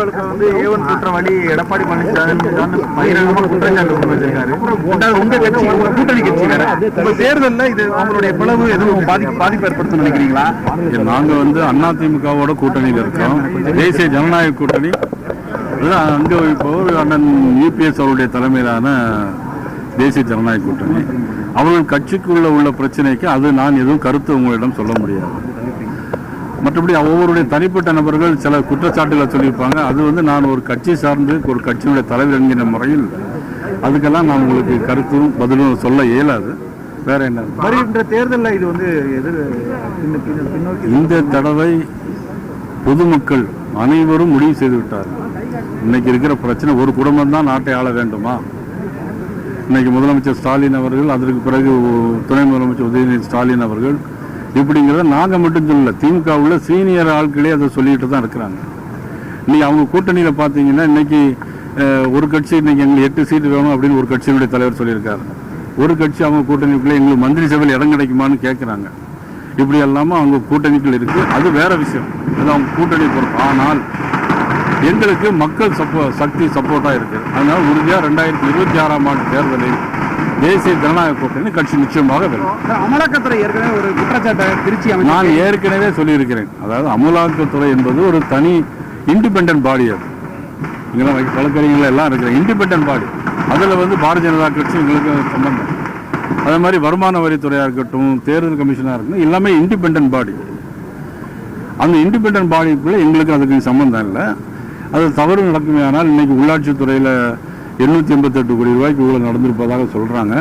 வழக்கு வந்து ஏவன் குற்றவாளி எடப்பாடி பழனிசாமி தான் குற்றச்சாட்டு கொண்டு வச்சிருக்காரு. உங்க கட்சி உங்க கூட்டணி கட்சி வேற உங்க தேர்தல்ல இது அவங்களுடைய பிளவு எதுவும் பாதிப்பு பாதிப்பு ஏற்படுத்தும் நினைக்கிறீங்களா? நாங்க வந்து அதிமுகவோட கூட்டணியில் இருக்கோம். தேசிய ஜனநாயக கூட்டணி. அங்க இப்போ அண்ணன் யூபிஎஸ் அவருடைய தலைமையிலான தேசிய ஜனநாயக கூட்டணி. அவர்கள் கட்சிக்குள்ள உள்ள பிரச்சனைக்கு அது நான் எதுவும் கருத்து உங்களிடம் சொல்ல முடியாது. மற்றபடி ஒவ்வொருடைய தனிப்பட்ட நபர்கள் சில குற்றச்சாட்டுகளை சொல்லியிருப்பாங்க. அது வந்து நான் ஒரு கட்சி சார்ந்து ஒரு கட்சியினுடைய தலைவர் என்கிற முறையில் அதுக்கெல்லாம் நான் உங்களுக்கு கருத்தும் பதிலும் சொல்ல இயலாது. வேற என்ன? வருகின்ற தேர்தல்ல இது வந்து எதிர் இந்த தடவை பொதுமக்கள் அனைவரும் முடிவு செய்து விட்டார்கள் இன்னைக்கு இருக்கிற பிரச்சனை ஒரு குடும்பம் தான் நாட்டை ஆள வேண்டுமா? இன்னைக்கு முதலமைச்சர் ஸ்டாலின் அவர்கள் அதற்கு பிறகு துணை முதலமைச்சர் உதயநிதி ஸ்டாலின் அவர்கள் இப்படிங்கிறத நாங்கள் மட்டும் சொல்லல. திமுக உள்ள சீனியர் ஆட்களே அதை சொல்லிட்டு தான் இருக்கிறாங்க. இன்னைக்கு அவங்க கூட்டணியில் பார்த்தீங்கன்னா இன்னைக்கு ஒரு கட்சி இன்னைக்கு எங்களுக்கு எட்டு சீட்டு வேணும் அப்படின்னு ஒரு கட்சியினுடைய தலைவர் சொல்லியிருக்காரு. ஒரு கட்சி அவங்க கூட்டணிக்குள்ளே எங்களுக்கு மந்திரி சபையில் இடம் கிடைக்குமான்னு கேட்குறாங்க இப்படி எல்லாமல் அவங்க கூட்டணிக்குள் இருக்குது அது வேற விஷயம். அது அவங்க கூட்டணி பொறுப்பு. ஆனால் எங்களுக்கு மக்கள் சப்போ சக்தி சப்போர்ட்டாக இருக்குது அதனால் உறுதியாக ரெண்டாயிரத்தி இருபத்தி ஆறாம் ஆண்டு தேர்தலில் தேசிய ஜனநாயக கூட்டணி கட்சி நிச்சயமாக வெல்லும். அமலாக்கத்துறை ஏற்கனவே ஒரு குற்றச்சாட்டை திருச்சி நான் ஏற்கனவே சொல்லியிருக்கிறேன். அதாவது அமலாக்கத்துறை என்பது ஒரு தனி இண்டிபெண்டன்ட் பாடி அது. இங்கெல்லாம் வழக்கறிஞர்கள் எல்லாம் இருக்கிற இண்டிபெண்டன்ட் பாடி அதில் வந்து பாரதிய ஜனதா கட்சி எங்களுக்கு சம்பந்தம். அதே மாதிரி வருமான வரித்துறையாக இருக்கட்டும் தேர்தல் கமிஷனாக இருக்கட்டும் எல்லாமே இண்டிபெண்டன்ட் பாடி அந்த இண்டிபெண்டன்ட் பாடிக்குள்ளே எங்களுக்கு அதுக்கு சம்பந்தம் இல்லை. அது தவறு நடக்குமேயானால் இன்னைக்கு உள்ளாட்சித்துறையில் எண்ணூற்றி எண்பத்தெட்டு கோடி ரூபாய்க்கு இவ்வளோ நடந்திருப்பதாக சொல்கிறாங்க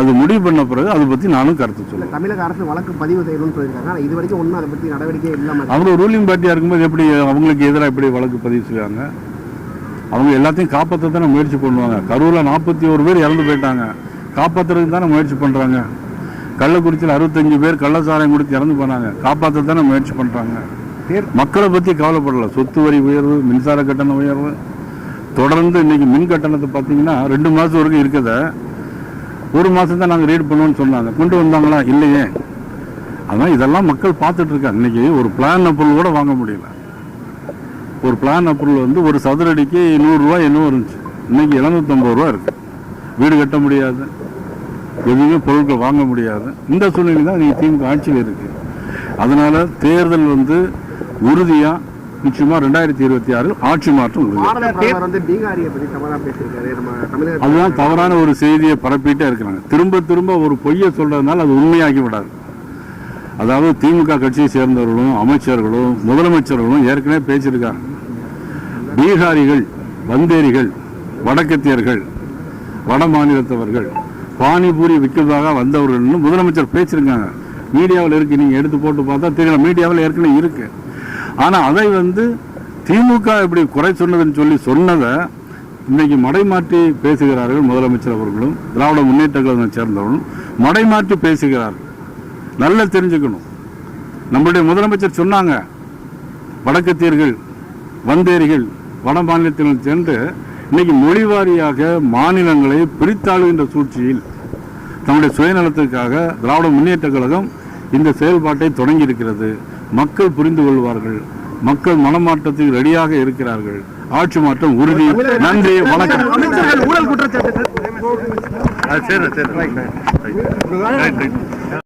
அது முடிவு பண்ண பிறகு அதை பற்றி நானும் கருத்து சொல்லுவேன் தமிழக அரசு வழக்கு பதிவு செய்யணும்னு சொல்லியிருக்காங்க. ஆனா இது வரைக்கும் ஒன்றும் அதை பத்தி நடவடிக்கை இல்லாம அவங்க ரூலிங் பார்ட்டியாக இருக்கும்போது எப்படி அவங்களுக்கு எதிராக எப்படி வழக்கு பதிவு செய்வாங்க அவங்க எல்லாத்தையும் காப்பாற்ற தானே முயற்சி பண்ணுவாங்க. கரூரில் நாற்பத்தி ஒரு பேர் இறந்து போயிட்டாங்க. காப்பாற்றுறதுக்கு தானே முயற்சி பண்ணுறாங்க கள்ளக்குறிச்சியில் அறுபத்தஞ்சு பேர் கள்ளச்சாராயம் கொடுத்து இறந்து போனாங்க. காப்பாற்ற தானே முயற்சி பண்ணுறாங்க மக்களை பற்றி கவலைப்படல. சொத்து வரி உயர்வு மின்சார கட்டண உயர்வு தொடர்ந்து இன்னைக்கு மின் கட்டணத்தை பார்த்தீங்கன்னா ரெண்டு மாதம் வரைக்கும் இருக்கத. ஒரு மாதம் தான் நாங்கள் ரீட் பண்ணுவோம்னு சொன்னாங்க. கொண்டு வந்தாங்களா? இல்லையே. அதான் இதெல்லாம் மக்கள் பார்த்துட்டு இருக்காங்க. இன்னைக்கு ஒரு பிளான் அப்ரூவல் கூட வாங்க முடியல. ஒரு பிளான் அப்ரூவல் வந்து ஒரு சதுரடிக்கு நூறுரூவா என்னவோ இருந்துச்சு. இன்னைக்கு எழுநூத்தம்பது ரூபா இருக்கு. வீடு கட்ட முடியாது. எதுவுமே பொருட்கள் வாங்க முடியாது. இந்த சூழ்நிலை தான் நீங்கள் திமுக ஆட்சியில் இருக்கு. அதனால தேர்தல் வந்து உறுதியாக நிச்சயமா ரெண்டாயிரத்தி இருபத்தி ஆறு ஆட்சி மாற்றம் அதுதான் தவறான ஒரு செய்தியை பரப்பிட்டே இருக்கிறாங்க. திரும்ப திரும்ப ஒரு பொய்யை சொல்றதுனால அது உண்மையாகி விடாது அதாவது திமுக கட்சியை சேர்ந்தவர்களும் அமைச்சர்களும் முதலமைச்சர்களும் ஏற்கனவே பேசியிருக்காங்க. பீகாரிகள் வந்தேரிகள் வடக்கத்தியர்கள் வட மாநிலத்தவர்கள் பானிபூரி விற்கிறதாக வந்தவர்கள்னு முதலமைச்சர் பேசியிருக்காங்க. மீடியாவில் இருக்கு நீங்க எடுத்து போட்டு பார்த்தா தெரியல. மீடியாவில் ஏற்கனவே இருக்கு. ஆனால் அதை வந்து திமுக இப்படி குறை சொன்னதுன்னு சொல்லி சொன்னதை இன்னைக்கு மடைமாற்றி பேசுகிறார்கள் முதலமைச்சர் அவர்களும் திராவிட முன்னேற்ற கழகத்தை சேர்ந்தவர்களும். மடைமாற்றி பேசுகிறார்கள். நல்லா தெரிஞ்சுக்கணும். நம்மளுடைய முதலமைச்சர் சொன்னாங்க வடக்கத்தியர்கள் வந்தேரிகள் வட மாநிலத்தினர் சென்று இன்னைக்கு மொழிவாரியாக மாநிலங்களை பிரித்தாளுகின்ற சூழ்ச்சியில் தம்முடைய சுயநலத்திற்காக திராவிட முன்னேற்ற கழகம் இந்த செயல்பாட்டை தொடங்கி இருக்கிறது மக்கள் புரிந்து கொள்வார்கள். மக்கள் மனமாற்றத்துக்கு ரெடியாக இருக்கிறார்கள். ஆட்சி மாற்றம் உறுதி. நன்றி. வணக்கம். ஊழல் குற்றச்சாட்டு